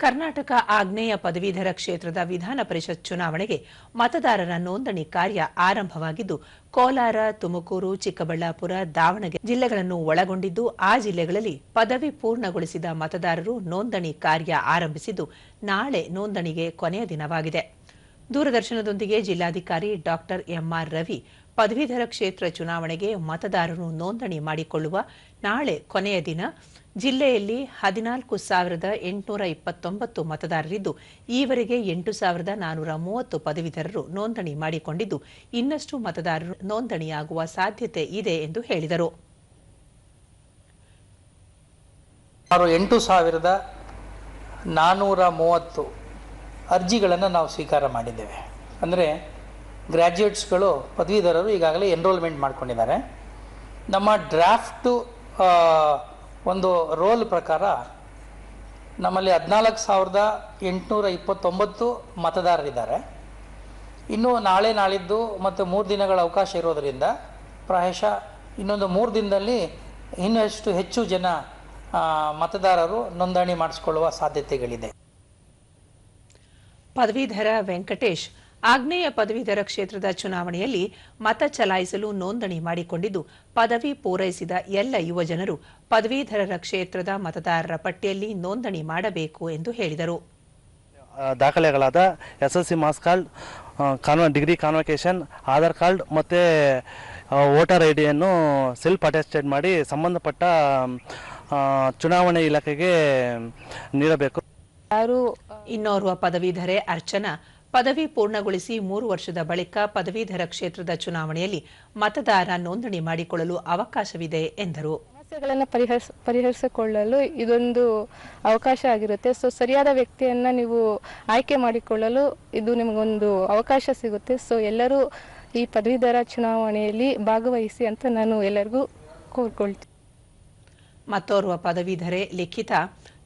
ಕರ್ನಾಟಕ ಆಗ್ನೇಯ ಪದವೀಧರ ಕ್ಷೇತ್ರದ ವಿಧಾನ ಪರಿಷತ್ ಚುನಾವಣೆಗೆ ಮತದಾರರ ನೋಂದಣಿ ಕಾರ್ಯ ಆರಂಭವಾಗಿದ್ದು, ಕೋಲಾರ, ತುಮಕೂರು, ಚಿಕ್ಕಬಳ್ಳಾಪುರ, ದಾವಣಗೆರೆ ಜಿಲ್ಲೆಗಳನ್ನು ಒಳಗೊಂಡಿದ್ದು, ಆ ಜಿಲ್ಲೆಗಳಲ್ಲಿ ಪದವಿ ಪೂರ್ಣಗೊಳಿಸಿದ ಮತದಾರರು ನೋಂದಣಿ ಕಾರ್ಯ ಆರಂಭಿಸಿದ್ದು, ನಾಳೆ ನೋಂದಣಿಗೆ ಕೊನೆಯ ದಿನವಾಗಿದೆ. ದೂರದರ್ಶನದೊಂದಿಗೆ ಜಿಲ್ಲಾಧಿಕಾರಿ ಡಾಕ್ಟರ್ ಎಂಆರ್ ರವಿ ಪದವೀಧರ ಕ್ಷೇತ್ರ ಚುನಾವಣೆಗೆ ಮತದಾರರು ನೋಂದಣಿ ಮಾಡಿಕೊಳ್ಳುವ ನಾಳೆ ಕೊನೆಯ ದಿನ ಜಿಲ್ಲೆಯಲ್ಲಿ ಹದಿನಾಲ್ಕು ಸಾವಿರದ ಎಂಟುನೂರ ಇಪ್ಪತ್ತೊಂಬತ್ತು ಮತದಾರರಿದ್ದು, ಈವರೆಗೆ ಎಂಟು ಸಾವಿರದ ನಾನೂರ ಮೂವತ್ತು ಪದವೀಧರರು ನೋಂದಣಿ ಮಾಡಿಕೊಂಡಿದ್ದು, ಇನ್ನಷ್ಟು ಮತದಾರರು ನೋಂದಣಿಯಾಗುವ ಸಾಧ್ಯತೆ ಇದೆ ಎಂದು ಹೇಳಿದರು. ಎಂಟು ಸಾವಿರದ ನಾನ್ನೂರ ಮೂವತ್ತು ಅರ್ಜಿಗಳನ್ನು ನಾವು ಸ್ವೀಕಾರ ಮಾಡಿದ್ದೇವೆ. ಅಂದರೆ ಗ್ರ್ಯಾಜುಯೇಟ್ಸ್ಗಳು ಪದವೀಧರರು ಈಗಾಗಲೇ ಎನ್ರೋಲ್ಮೆಂಟ್ ಮಾಡ್ಕೊಂಡಿದ್ದಾರೆ. ನಮ್ಮ ಡ್ರಾಫ್ಟು ಒಂದು ರೋಲ್ ಪ್ರಕಾರ ನಮ್ಮಲ್ಲಿ ಹದಿನಾಲ್ಕು ಸಾವಿರದ ಎಂಟುನೂರ ಇಪ್ಪತ್ತೊಂಬತ್ತು ಮತದಾರರಿದ್ದಾರೆ. ಇನ್ನು ನಾಳೆ ನಾಳಿದ್ದು ಮತ್ತು ಮೂರು ದಿನಗಳ ಅವಕಾಶ ಇರೋದರಿಂದ ಪ್ರಾಯಶಃ ಇನ್ನೊಂದು ಮೂರು ದಿನದಲ್ಲಿ ಇನ್ನಷ್ಟು ಹೆಚ್ಚು ಜನ ಮತದಾರರು ನೋಂದಣಿ ಮಾಡಿಸಿಕೊಳ್ಳುವ ಸಾಧ್ಯತೆಗಳಿದೆ. ಪದವೀಧರ ವೆಂಕಟೇಶ್ ಆಗ್ನೇಯ ಪದವೀಧರ ಕ್ಷೇತ್ರದ ಚುನಾವಣೆಯಲ್ಲಿ ಮತ ಚಲಾಯಿಸಲು ನೋಂದಣಿ ಮಾಡಿಕೊಂಡಿದ್ದು ಪದವಿ ಪೂರೈಸಿದ ಎಲ್ಲ ಯುವಜನರು ಪದವೀಧರರ ಕ್ಷೇತ್ರದ ಮತದಾರರ ಪಟ್ಟಿಯಲ್ಲಿ ನೋಂದಣಿ ಮಾಡಬೇಕು ಎಂದು ಹೇಳಿದರು. ದಾಖಲೆಗಳಾದ S L C marks card ಕಾನ್ವ degree convocation Aadhaar card ಮತ್ತು ವೋಟರ್ ಐ ಡಿಯನ್ನು ಸೆಲ್ಫ್ ಅಟೆಸ್ಟೆಡ್ ಮಾಡಿ ಸಂಬಂಧಪಟ್ಟ ಚುನಾವಣೆ ಇಲಾಖೆಗೆ ನೀಡಬೇಕು. ಯಾರು ಇನ್ನೋರ್ವ ಪದವೀಧರೆ ಅರ್ಚನಾ ಪದವಿ ಪೂರ್ಣಗೊಳಿಸಿ ಮೂರು ವರ್ಷದ ಬಳಿಕ ಪದವೀಧರ ಕ್ಷೇತ್ರದ ಚುನಾವಣೆಯಲ್ಲಿ ಮತದಾರ ನೋಂದಣಿ ಮಾಡಿಕೊಳ್ಳಲು ಅವಕಾಶವಿದೆ ಎಂದರು. ಸಮಸ್ಯೆಗಳನ್ನು ಪರಿಹರಿಸ ಪರಿಹರಿಸಿಕೊಳ್ಳಲು ಇದೊಂದು ಅವಕಾಶ ಆಗಿರುತ್ತೆ. ಸೊ ಸರಿಯಾದ ವ್ಯಕ್ತಿಯನ್ನ ನೀವು ಆಯ್ಕೆ ಮಾಡಿಕೊಳ್ಳಲು ಇದು ನಿಮಗೊಂದು ಅವಕಾಶ ಸಿಗುತ್ತೆ. ಸೊ ಎಲ್ಲರೂ ಈ ಪದವೀಧರ ಚುನಾವಣೆಯಲ್ಲಿ ಭಾಗವಹಿಸಿ ಅಂತ ನಾನು ಎಲ್ಲರಿಗೂ ಕೋರ್ಕೊಳ್ತೀನಿ. ಮತ್ತೋರ್ವ ಪದವೀಧರೆ ಲಿಖಿತ.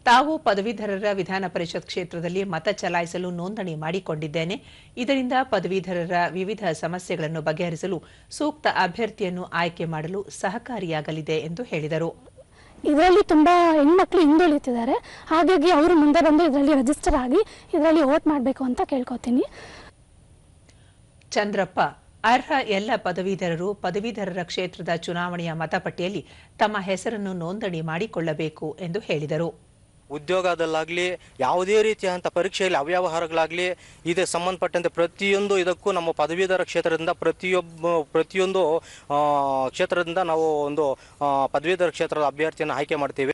ತಾವು ಪದವೀಧರರ ವಿಧಾನ ಪರಿಷತ್ ಕ್ಷೇತ್ರದಲ್ಲಿ ಮತ ಚಲಾಯಿಸಲು ನೋಂದಣಿ ಮಾಡಿಕೊಂಡಿದ್ದೇನೆ. ಇದರಿಂದ ಪದವೀಧರರ ವಿವಿಧ ಸಮಸ್ಯೆಗಳನ್ನು ಬಗೆಹರಿಸಲು ಸೂಕ್ತ ಅಭ್ಯರ್ಥಿಯನ್ನು ಆಯ್ಕೆ ಮಾಡಲು ಸಹಕಾರಿಯಾಗಲಿದೆ ಎಂದು ಹೇಳಿದರು. ಇದರಲ್ಲಿ ತುಂಬ ಹೆಣ್ಮಕ್ಳು ಹಿಂದುಳಿತಿದ್ದಾರೆ ಹಾಗಾಗಿ ಅವರು ಮುಂದೆ ಬಂದು ಇದರಲ್ಲಿ ರಿಜಿಸ್ಟರ್ ಆಗಿ ಇದರಲ್ಲಿ ವೋಟ್ ಮಾಡಬೇಕು ಅಂತ ಕೇಳ್ಕೊತೀನಿ. ಚಂದ್ರಪ್ಪ ಅರ್ಹ ಎಲ್ಲ ಪದವೀಧರರು ಪದವೀಧರರ ಕ್ಷೇತ್ರದ ಚುನಾವಣೆಯ ಮತಪಟ್ಟಿಯಲ್ಲಿ ತಮ್ಮ ಹೆಸರನ್ನು ನೋಂದಣಿ ಮಾಡಿಕೊಳ್ಳಬೇಕು ಎಂದು ಹೇಳಿದರು. ಉದ್ಯೋಗದಲ್ಲಾಗಲಿ, ಯಾವುದೇ ರೀತಿಯಾದಂಥ ಪರೀಕ್ಷೆಯಲ್ಲಿ ಅವ್ಯವಹಾರಗಳಾಗಲಿ, ಇದೆ ಸಂಬಂಧಪಟ್ಟಂತೆ ಪ್ರತಿಯೊಂದು ಇದಕ್ಕೂ ನಮ್ಮ ಪದವೀಧರ ಕ್ಷೇತ್ರದಿಂದ ಪ್ರತಿಯೊಬ್ಬ, ಪ್ರತಿಯೊಂದು ಕ್ಷೇತ್ರದಿಂದ ನಾವು ಒಂದು ಪದವೀಧರ ಕ್ಷೇತ್ರದ ಅಭ್ಯರ್ಥಿಯನ್ನು ಆಯ್ಕೆ ಮಾಡ್ತೀವಿ.